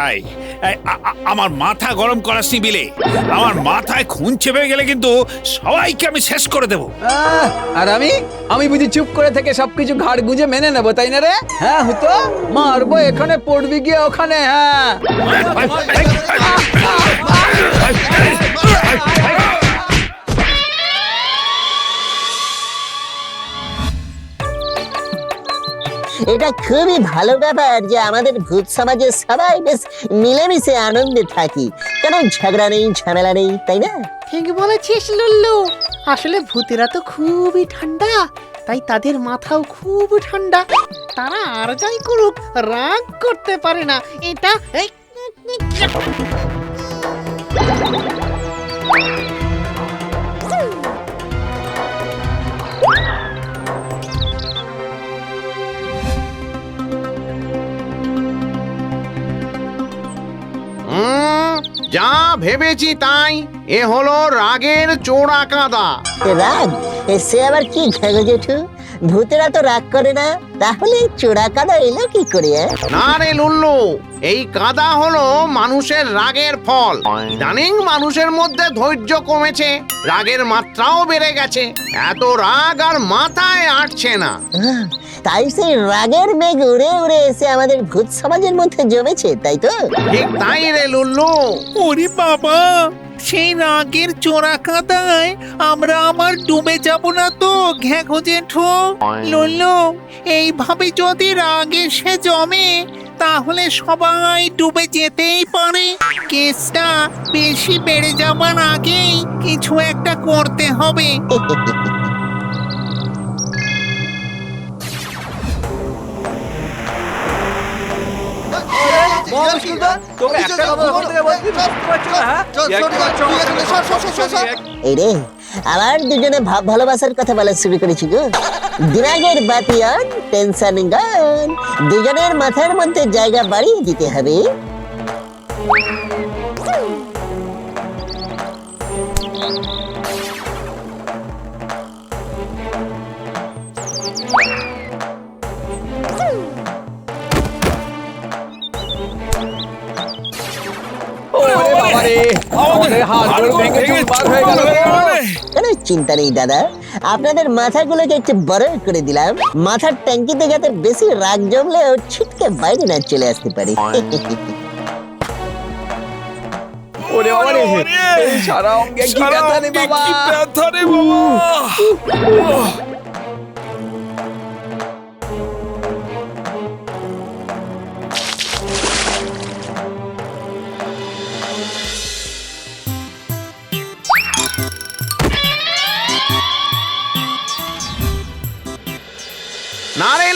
I আমার মাথা গরম করাস নি বিলে আমার মাথায় খুন চেপে গেলে কিন্তু সবাইকে আমি শেষ করে দেবো আর আমি আমি বুঝি চুপ করে থেকে সবকিছু ঘাড় গুঁজে মেনে নেব তাই না রে হ্যাঁ হতো মারবো এখানে পড়বি গিয়ে ওখানে হ্যাঁ এটা খুবই ভালো ব্যাপার যে আমাদের ভূত সমাজে সবাই বেশ মিলেমিশে আনন্দে থাকি। কোনো ঝগড়া নেই, ঝামেলা নেই, তাই না? ঠিক বলেছিস, লুল্লু। আসলে ভূতেরা তো খুবই ঠান্ডা, তাই তাদের মাথাও খুব ঠান্ডা। তারা আর যাই করুক, রাগ করতে পারে না। এটা যা ভেবেছি তাই, এ হলো রাগের চোরা কাদা। রাগ? সে আবার কি ঘেগো জেঠু? ভূতেরা তো রাগ করে না। তাহলে চোরা কাদা এলো কি করে? না রে লুল্লু এই কাদা হলো মানুষের রাগের ফল। জানিং মানুষের মধ্যে ধৈর্য কমেছে রাগের মাত্রাও বেড়ে গেছে এত রাগ আর মাথায় আটছে না। তাই সেই রাগের মেঘ উড়ে উড়ে এসে আমাদের ভূত সমাজের মধ্যে জমেছে তাই তো? ঠিক তাই রে লুল্লু। ওরে বাবা সেই রাগের চোরা কাদায় আমরা আমার ডুবে যাব না তো ঘ্যাঘো জেঠো। লোলো এইভাবে যদি রাগে সে জমে তাহলে সবাই ডুবে যেতেই পারে। কেসটা বেশি বেড়ে যাবার আগেই কিছু একটা করতে হবে। এই রে আবার দুজনে ভাব ভালোবাসার কথা বলা শুরু করেছি গো দিনাগের বাতি অন টেনশন গান। দুজনের মাথার মধ্যে জায়গা বাড়িয়ে দিতে হবে। ওরে আমাদের হাত ভেঙে চুরমার হয়ে গেল। কোনো চিন্তা নেই দাদা। আপনাদের মাথাগুলোকে একটু বড় করে দিলাম। মাথার ট্যাঙ্কিতে যাতে বেশি রাগ জমলেও ছিটকে বাইরে না চলে আসতে পারে। ওরে বাবা এই সারা অঙ্গে কি ব্যথা রে বাবা?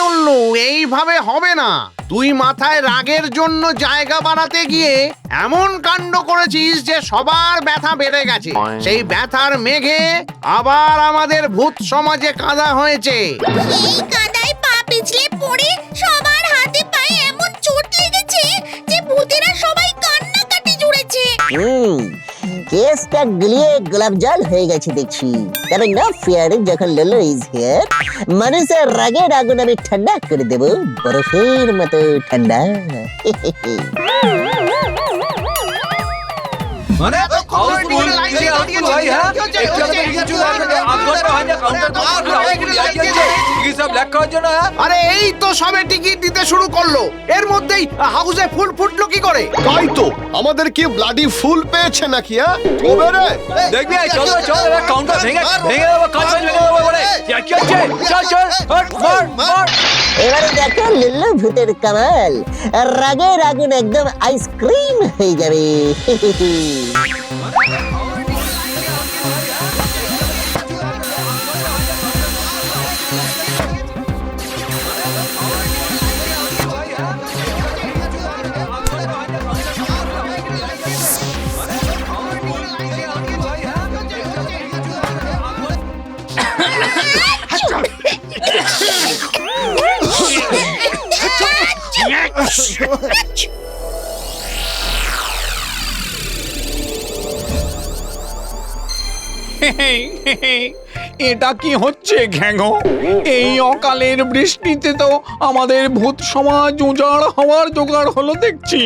লুল্লু এইভাবে হবে না। তুই মাথায় রাগের জন্য জায়গা বানাতে গিয়ে এমন কাণ্ড করেছিস যে সবার ব্যথা বেড়ে গেছে। সেই ব্যথার মেঘে আবার আমাদের ভূত সমাজে কাদা হয়েছে। এই কাদায় পা পিছলে কেসটা গলিয়ে গোলাপ জল হয়ে গেছে দেখছি। তবে নো ফিয়ার যখন লোলো ইজ হিয়ার মানুষের রাগের আগুন আমি ঠান্ডা করে দেব, বরফের মতো ঠান্ডা। মানে? আরে এই তো সবে টিকিট দিতে শুরু করল। এর মধ্যেই হাউসে ফুল ফুটলো কি করে? তাই তো আমাদের কি ব্লাডি ফুল পেয়েছে নাকি হ্যাঁ? রে দেখবি চল চল এবার কাউন্টার ভেঙে ভেঙে দেবো কাজ ভেঙে দেবো বলে। কি হচ্ছে চল চল মার মার। মার। এবারে দেখো লুল্লু ভূতের কামাল। রাগের আগুন একদম আইসক্রিম হয়ে যাবে। hey, hey, hey. এটা কি হচ্ছে, ঘ্যাঙো? এই অকালের বৃষ্টিতে তো আমাদের ভূত সমাজ উজাড় হওয়ার জোগাড় হলো দেখছি।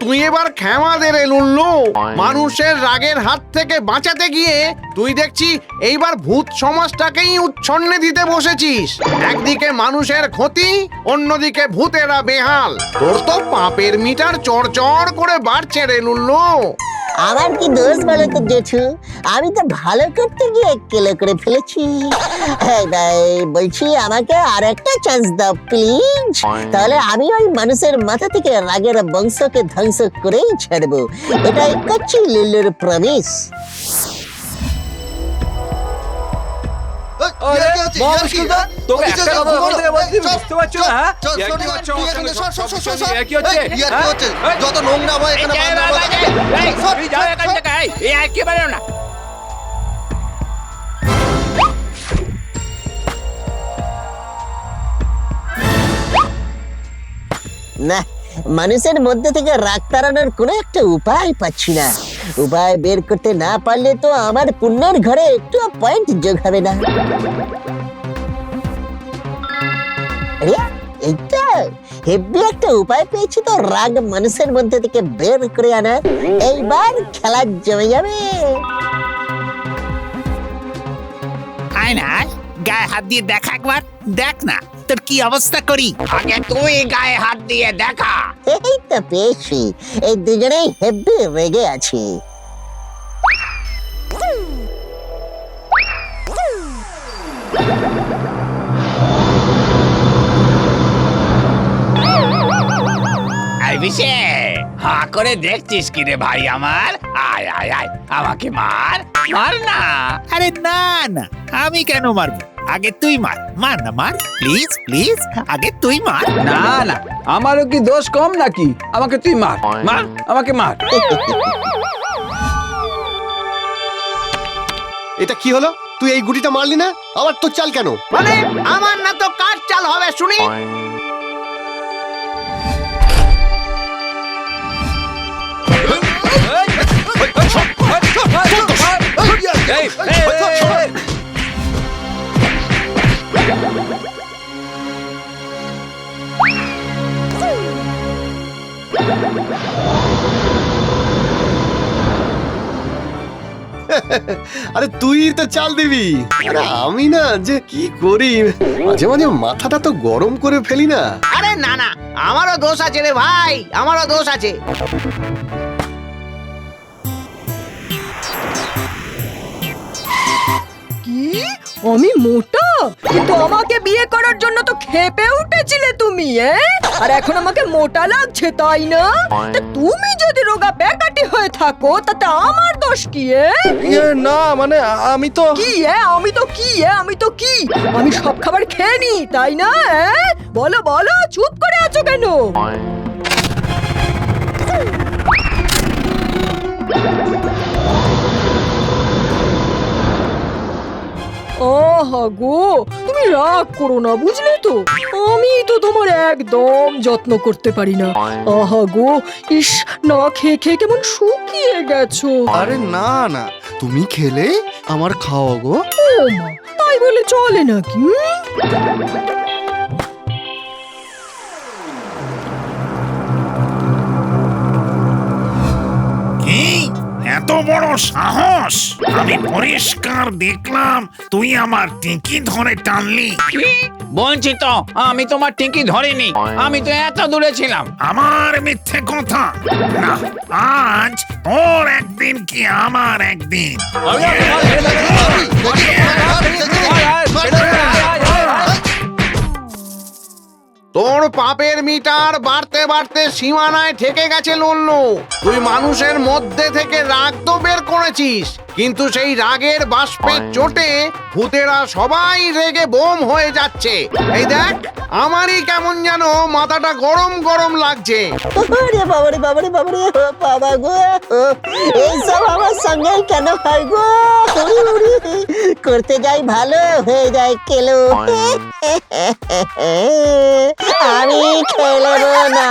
তুই এবার ক্ষমা দে লুল্লু। মানুষের রাগের হাত থেকে বাঁচাতে গিয়ে তুই দেখছি এইবার ভূত সমাজটাকেই উচ্ছন্নে দিতে বসেছিস। একদিকে মানুষের ক্ষতি, অন্যদিকে ভূতেরা বেহাল। তোর তো পাপের মিটার চড়চড় করে বাড়ছে রে লুল্লু। আমার কি দোষ বলো তো জেঠু? আমি তো ভালো করতে গিয়ে কেলে করে ফেলেছি। ভাই, বলছি আমাকে আর একটা চান্স দাও প্লিজ তাহলে আমি ওই মানুষের মাথা থেকে রাগের বংশকে ধ্বংস করেই ছাড়বো। এটাই করছি লিল্লুর প্রমিস যত নোংরা হয় একেবারে। না মানুষের মধ্যে থেকে রাগ তাড়ানোর কোনো একটা উপায় পাচ্ছি না। উপায় বের করতে না পারলে তো আমার পুণ্যের ঘরে একটু পয়েন্ট যোগ হবে না। একটা উপায় পেয়েছি তো রাগ মানুষের মধ্যে থেকে বের করে আনা এইবার খেলা জমে যাবে। আয় না গায়ে হাত দিয়ে দেখা একবার, দেখ না। তোর কি অবস্থা করি? আগে তুই গায়ে হাত দিয়ে দেখা। এই তো পেয়েছি। এই দুজনেই হেব্বি রেগে আছে। বিশে হা করে দেখছিস কি রে ভাই আমার? আয় আয় আয় আমাকে মার। মার না। আরে না না আমি কেন মারবো? আগে তুই মার মার না মার প্লিজ প্লিজ আগে তুই মার না না আমারও কি দোষ কম নাকি আমাকে তুই মার মার আমাকে মার এটা কি হলো তুই এই গুটিটা মারলি না আবার তোর চাল কেন মানে আমার না তো কার চাল হবে শুনি এই, এই, এই, এই। আরে তুই তো চাল দিবি। আরে আমি না যে কি করি? মাঝে মাঝে মাথাটা তো গরম করে ফেলি না। আরে না না আমারও দোষ আছে রে ভাই আমারও দোষ আছে। কি? আমি মোটা কিন্তু আমাকে বিয়ে করার জন্য তো খেপে উঠেছিলে তুমি? আর এখন আমাকে মোটা লাগছে তাই না তুমি যদি রোগা বেকাটি হয়ে থাকো তাতে আমার দোষ কি না মানে আমি তো কি? আমি তো কি? আমি তো কি আমি সব খাবার খেয়ে নি তাই না বলো বলো চুপ করে আছো কেন আহা গো তুমি রাগ করো না বুঝলে তো? আমি তো তোমার একদম যত্ন করতে পারি না। আহা গো ইস না খেয়ে খেয়ে কেমন শুকিয়ে গেছো। আরে না না তুমি খেলে আমার খাওয়া গো। ও মা তাই বলে চলে নাকি হুম? এত বড় সাহস আমি পরিষ্কার দেখলাম তুই আমার টিকি ধরে টানলি কি? বলছি তো আমি তোমার টিকি ধরিনি আমি তো এত দূরে ছিলাম আমার মিথ্যে কথা না আজ তোর একদিন কি আমার একদিন তোর পাপের মিটার বাড়তে বাড়তে সীমানায় ঠেকে গেছে লল্লু। তুই মানুষের মধ্যে থেকে রাগ তো বের করেছিস কিন্তু সেই রাগের বাষ্পের চোটে ভূতেরা সবাই রেগে বোম হয়ে যাচ্ছে। এই দেখ আমারই কেমন যেন মাথাটা গরম গরম লাগছে। ওরে বাবারে বাবারে বাবারে বাবা গো এইসব আমার সঙ্গে কেন হয় গো। করতে যাই ভালো হয়ে যায় কেলো। আমি খেলব না